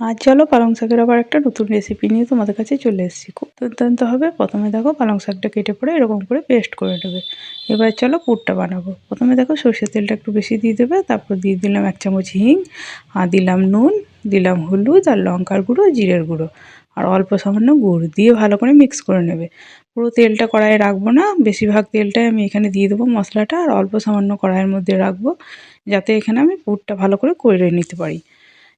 আর চলো পালং শাকের আবার একটা নতুন রেসিপি নিয়ে তোমাদের কাছে চলে এসেছি। খুব দুর্দান্ত হবে। প্রথমে দেখো পালং শাকটা কেটে পড়ে এরকম করে পেস্ট করে নেবে। এবার চলো পুরটা বানাবো। প্রথমে দেখো সর্ষের তেলটা একটু বেশি দিয়ে দেবে, তারপর দিয়ে দিলাম এক চামচ হিং, আর দিলাম নুন, দিলাম হলুদ, আর লঙ্কার গুঁড়ো, জিরের গুঁড়ো। আর অল্প সামান্য গুড় দিয়ে ভালো করে মিক্স করে নেবে। পুরো তেলটা কড়াইয়ে রাখব না, বেশিরভাগ তেলটাই আমি এখানে দিয়ে দেবো মশলাটা, আর অল্প সামান্য কড়াইয়ের মধ্যে রাখব, যাতে এখানে আমি পুরটা ভালো করে করে নিতে পারি।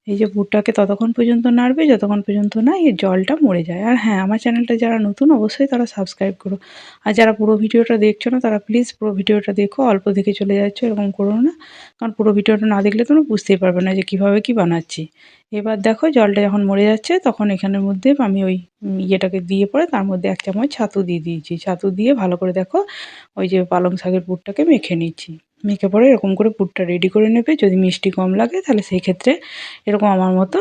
এই যে বুটটাকে ততক্ষণ পর্যন্ত নাড়বে, যতক্ষণ পর্যন্ত না এই জলটা মরে যায়। আর হ্যাঁ আমার চ্যানেলটা যারা নতুন অবশ্যই তারা সাবস্ক্রাইব করো। আর যারা পুরো ভিডিওটা দেখছ না, তারা প্লিজ পুরো ভিডিওটা দেখো, অল্প দেখে চলে যাচ্ছ, এরকম করো না। কারণ পুরো ভিডিওটা না দেখলে তোমরা বুঝতেই পারবে না যে কীভাবে কী বানাচ্ছি। এবার দেখো জলটা যখন মরে যাচ্ছে, তখন এখানের মধ্যে আমি ওই ইয়েটাকে দিয়ে পরে তার মধ্যে এক চামচ ছাতু দিয়ে দিয়েছি। ছাতু দিয়ে ভালো করে দেখো, ওই যে পালং শাকের পুরটাকে মেখে নিচ্ছি। মেখে পরে এরকম করে পুরটা রেডি করে নেবে। যদি মিষ্টি কম লাগে, তাহলে সেই ক্ষেত্রে এরকম আমার মতো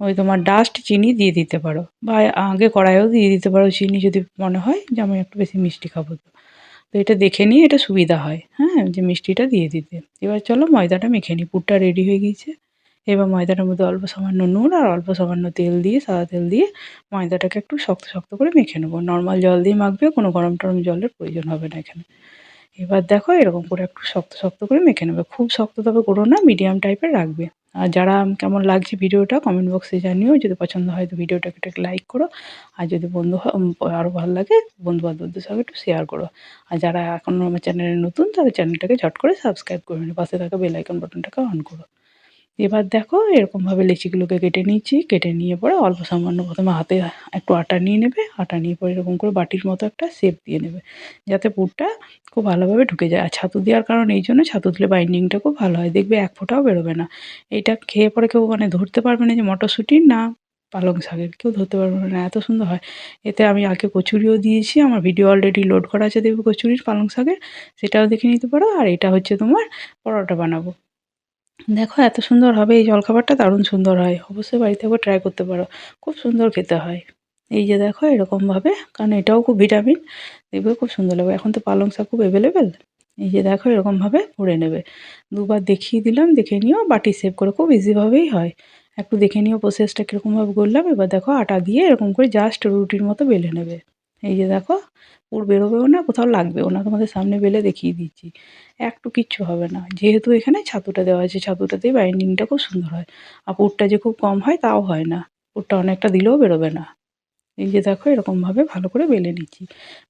ওই তোমার ডাস্ট চিনি দিয়ে দিতে পারো। বা আগে কড়াইও দিয়ে দিতে পারো চিনি যদি মনে হয় যে আমি একটু বেশি মিষ্টি খাব তো। তো এটা দেখে নিয়ে এটা সুবিধা হয়। হ্যাঁ যে মিষ্টিটা দিয়ে দিতে। এবার চলো ময়দাটা মেখে নিই। পুরটা রেডি হয়ে গিয়েছে। এবার ময়দাটার মধ্যে অল্প সামান্য নুন আর অল্প সামান্য তেল দিয়ে, সাদা তেল দিয়ে ময়দাটাকে একটু শক্ত শক্ত করে মেখে নেব। নর্মাল জল দিয়ে মাখবে, কোনো গরম টরম জলের প্রয়োজন হবে না এখানে। এবার দেখো এরকম করে একটু শক্ত শক্ত করে মেখে নেবে। খুব শক্ত তবে করো না মিডিয়াম টাইপের রাখবে। আর যারা কেমন লাগছে ভিডিওটা কমেন্ট বক্সে জানিও। যদি পছন্দ হয় তো ভিডিওটাকে একটু লাইক করো। আর যদি বন্ধু আরও ভালো লাগে বন্ধু বান্ধবদের সঙ্গে একটু শেয়ার করো। আর যারা এখনও আমার চ্যানেলে নতুন, তাদের চ্যানেলটাকে ঝট করে সাবস্ক্রাইব করে নিও। পাশে থাকা বেলাইকন বাটনটাকে অন করো। এবার দেখো এরকমভাবে লিচিগুলোকে কেটে নিচ্ছি। কেটে নিয়ে পরে অল্প সামান্য প্রথমে হাতে একটু আটা নিয়ে নেবে। আটা নিয়ে পরে এরকম করে বাটির মতো একটা শেপ দিয়ে নেবে, যাতে পুরটা খুব ভালোভাবে ঢুকে যায়। আর ছাতু দেওয়ার কারণ এই জন্য ছাতু দিলে বাইন্ডিংটা খুব ভালো হয়। দেখবে এক ফোঁটাও বেরোবে না। এইটা খেয়ে পরে কেউ মানে ধরতে পারবে না যে মটরশুঁটি। না, পালং শাকের কেউ ধরতে পারবে না। এত সুন্দর হয়। এতে আমি আগে কচুরিও দিয়েছি। আমার ভিডিও অলরেডি লোড করা আছে দেখবে কচুরির পালং শাকের। সেটাও দেখে নিতে পারো। আর এটা হচ্ছে তোমার পরোটা বানাবো। দেখো, এত সুন্দর হবে এই জলখাবারটা, দারুণ সুন্দর হয়। অবশ্যই বাড়িতে একবার ট্রাই করতে পারো। খুব সুন্দর খেতে হয়। এই যে দেখো, এরকমভাবে, কারণ এটাও খুব ভিটামিন দেখবে খুব সুন্দর লাগবে। এখন তো পালং শাক খুব অ্যাভেলেবেল এই যে দেখো, এরকমভাবে করে নেবে। দুবার দেখিয়ে দিলাম, দেখে নিও, বাটি সেভ করে। খুব ইজিভাবেই হয়। একটু দেখে নিও প্রসেসটা কীরকমভাবে করলাম। এবার দেখো, আটা দিয়ে এরকম করে জাস্ট রুটির মতো বেলে নেবে। এই যে দেখো, পুর বেরোবেও না, কোথাও লাগবেও না, তোমাদের সামনে বেলে দেখিয়ে দিচ্ছি। একটু কিচ্ছু হবে না, যেহেতু এখানে ছাতুটা দেওয়া আছে, ছাতুটাতেই বাইন্ডিংটা খুব সুন্দর হয়। আর পুরটা যে খুব কম হয়, তাও হয় না। পুরটা অনেকটা দিলেও বেরোবে না। এই যে দেখো, এরকমভাবে ভালো করে বেলে নিচ্ছি।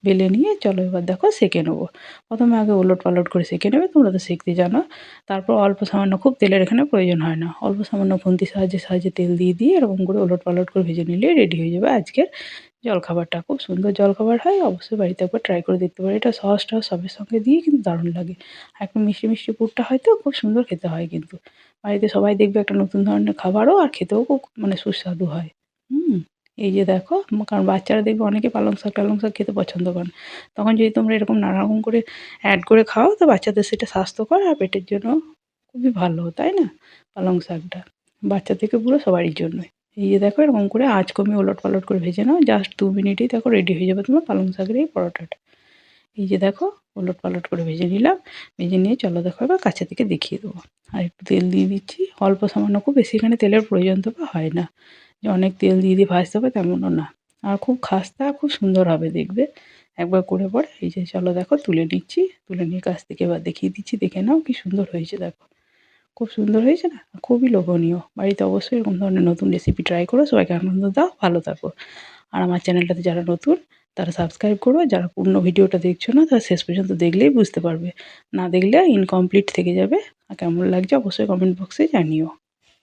বেলে নিয়ে চলো এবার দেখো, সেঁকে নেব। প্রথমে আগে ওলট পালট করে সেঁকে নেবে, তোমরা তো শিখতে জানো। তারপর অল্প সামান্য, খুব তেলের এখানে প্রয়োজন হয় না। অল্প সামান্য খুন্তি সাহায্যে সাহায্যে তেল দিয়ে দিয়ে এরকম করে ওলট পালট করে ভেজে নিলে রেডি হয়ে যাবে আজকের জলখাবারটা, খুব সুন্দর জলখাবার হয়, অবশ্যই বাড়িতে একবার ট্রাই করে দেখতে পারো এটা সস টস সবের সঙ্গে দিয়ে কিন্তু দারুণ লাগে। আর একটু মিষ্টি মিষ্টি পুরটা হয়তো খুব সুন্দর খেতে হয় কিন্তু। বাড়িতে সবাই দেখবে একটা নতুন ধরনের খাবারও আর খেতেও খুব মানে সুস্বাদু হয়। হুম, এই যে দেখো, কারণ বাচ্চারা দেখবে অনেকে পালং শাক টালং শাক খেতে পছন্দ করেন তখন যদি তোমরা এরকম নানা রকম করে অ্যাড করে খাও, তো বাচ্চাদের সেটা স্বাস্থ্যকর আর পেটের জন্য খুবই ভালো, তাই না? পালং শাকটা। বাচ্চা থেকে পুরো সবারই জন্যই। এই যে দেখো এরকম করে আঁচ কমিয়ে ওলট পালট করে ভেজে নাও। জাস্ট দু মিনিটেই দেখো রেডি হয়ে যাবে তোমার পালং শাকের এই পরোটাটা। এই যে দেখো ওলট পালট করে ভেজে নিলাম। ভেজে নিয়ে চলো দেখো এবার কাছে থেকে দেখিয়ে দেবো। আর একটু তেল দিয়ে দিচ্ছি। অল্প সামান্য, খুব বেশি এখানে তেলের প্রয়োজন তো হয় না। যে অনেক তেল দিয়ে দিয়ে ভাজতে হবে তেমনও না। আর খুব খাস্তা, খুব সুন্দর হবে দেখবে। একবার করে পরে এই যে চলো দেখো তুলে নিচ্ছি। তুলে নিয়ে কাছ থেকে এবার দেখিয়ে দিচ্ছি। দেখে নাও কি সুন্দর হয়েছে দেখো। খুব সুন্দর হয়েছে না? খুবই লোভনীয়। বাড়িতে অবশ্যই এরকম ধরনের নতুন রেসিপি ট্রাই করো, সবাইকে আনন্দ দাও, ভালো থাকো। আর আমার চ্যানেলটাতে যারা নতুন, তারা সাবস্ক্রাইব করো। যারা পূর্ণ ভিডিওটা দেখছ না, তারা শেষ পর্যন্ত দেখলেই বুঝতে পারবে। না দেখলে ইনকমপ্লিট থেকে যাবে। আর কেমন লাগছে অবশ্যই কমেন্ট বক্সে জানিও।